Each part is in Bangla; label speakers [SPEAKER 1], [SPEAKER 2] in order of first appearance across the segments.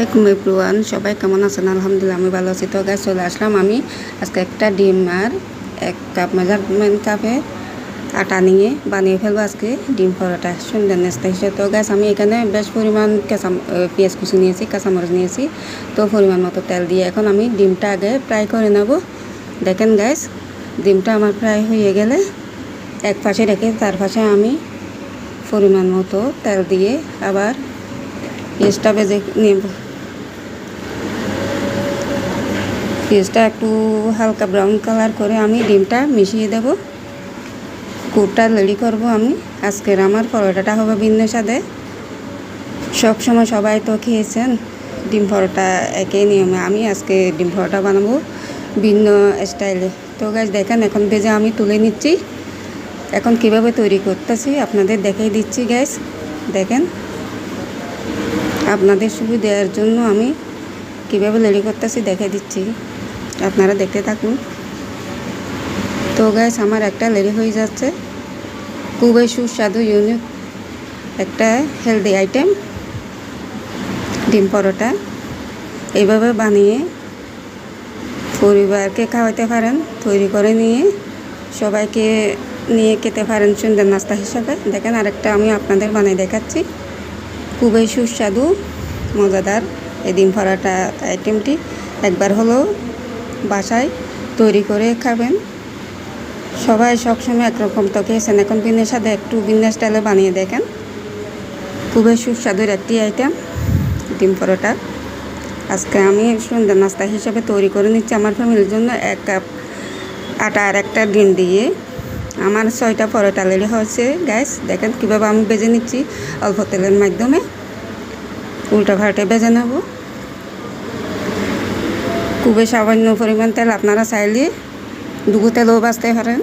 [SPEAKER 1] আসসালামাইকুম এভরিওয়ান, সবাই কেমন আছেন? আলহামদুলিল্লাহ, আমি ভালো আছি। তো গাছ চলে আসলাম আমি আজকে একটা ডিম আর এক কাপ মেজারমেন্ট কাপে আটা নিয়ে বানিয়ে ফেলব আজকে ডিম পরোটা সুন্দর নেস্তা হিসেবে। তো গাছ আমি এখানে বেশ পরিমাণ কাঁচা পেঁয়াজ কুচি নিয়েছি, কাঁচামরিচ নিয়েছি। তো পরিমাণ মতো তেল দিয়ে এখন আমি ডিমটা আগে ফ্রাই করে নেব। দেখেন গাছ ডিমটা আমার ফ্রাই হয়ে গেলে এক পাশে রেখে তার পাশে আমি পরিমাণ মতো তেল দিয়ে আবার পেঁয়াজটা ভেজে নেব। পেঁয়াজটা একটু হালকা ব্রাউন কালার করে আমি ডিমটা মিশিয়ে দেব। কুটটা রেডি করব আমি। আজকের আমার পরোটাটা হবে ভিন্ন স্বাদে। সব সময় সবাই তো খেয়েছেন, ডিম পরোটা একই নিয়মে। আমি আজকে ডিম পরোটা বানাবো ভিন্ন স্টাইলে তো গাছ দেখেন, এখন ভেজে আমি তুলে নিচ্ছি। এখন কীভাবে তৈরি করতেছি আপনাদের দেখিয়ে দিচ্ছি গ্যাস দেখেন, আপনাদের সুবিধার জন্য আমি কীভাবে রেডি করতেছি দেখে দিচ্ছি। আপনারা দেখতে থাকুন। তো গ্যাস আমার একটা রেডি হয়ে যাচ্ছে। খুবই সুস্বাদু ইউনিক একটা হেলদি আইটেম ডিম পরোটা। এইভাবে বানিয়ে পরিবারকে খাওয়াতে পারেন, তৈরি করে নিয়ে সবাইকে নিয়ে খেতে পারেন সুন্দর নাস্তা হিসাবে। দেখেন, আরেকটা আমি আপনাদের বানিয়ে দেখাচ্ছি। খুবই সুস্বাদু, মজাদার এই ডিম পরোটা আইটেমটি একবার হলেও বাসায় তৈরি করে খাবেন। সবাই সবসময় একরকম। তো খেয়েছেন এখন ভিন্ন সাথে একটু ভিন্ন স্টাইলে বানিয়ে দেখেন। খুবই সুস্বাদুর একটি আইটেম ডিম পরোটা। আজকে আমি সুন্দর নাস্তা হিসেবে তৈরি করে নিচ্ছি আমার ফ্যামিলির জন্য এক কাপ আটা আর একটা ডিম দিয়ে। আমার ছয়টা পরোটা লেডি হয়েছে গ্যাস দেখেন কীভাবে আমি বেজে নিচ্ছি। অল্প তেলের মাধ্যমে। উল্টো ভাটে বেজে নেব। খুবই সামান্য পরিমাণ তেল আপনারা চাইলে দুগু তেলও বাঁচতে পারেন।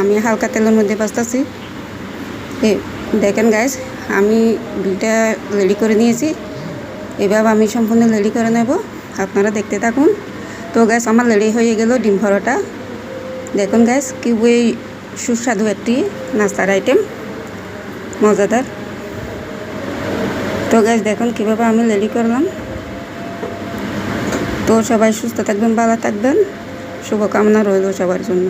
[SPEAKER 1] আমি হালকা তেলের মধ্যে বাঁচতেছি এই দেখেন গাইস আমি দুইটা রেডি করে নিয়েছি। এভাবে আমি সম্পূর্ণ রেডি করে নেব। আপনারা দেখতে থাকুন। তো গ্যাস আমার রেডি হয়ে গেল ডিম পরোটা। দেখুন গ্যাস খুবই সুস্বাদু একটি নাস্তার আইটেম মজাদার। তো গ্যাস দেখুন কীভাবে আমি রেডি করলাম। তো সবাই সুস্থ থাকবেন ভালো থাকবেন। শুভকামনা রইল সবার জন্য।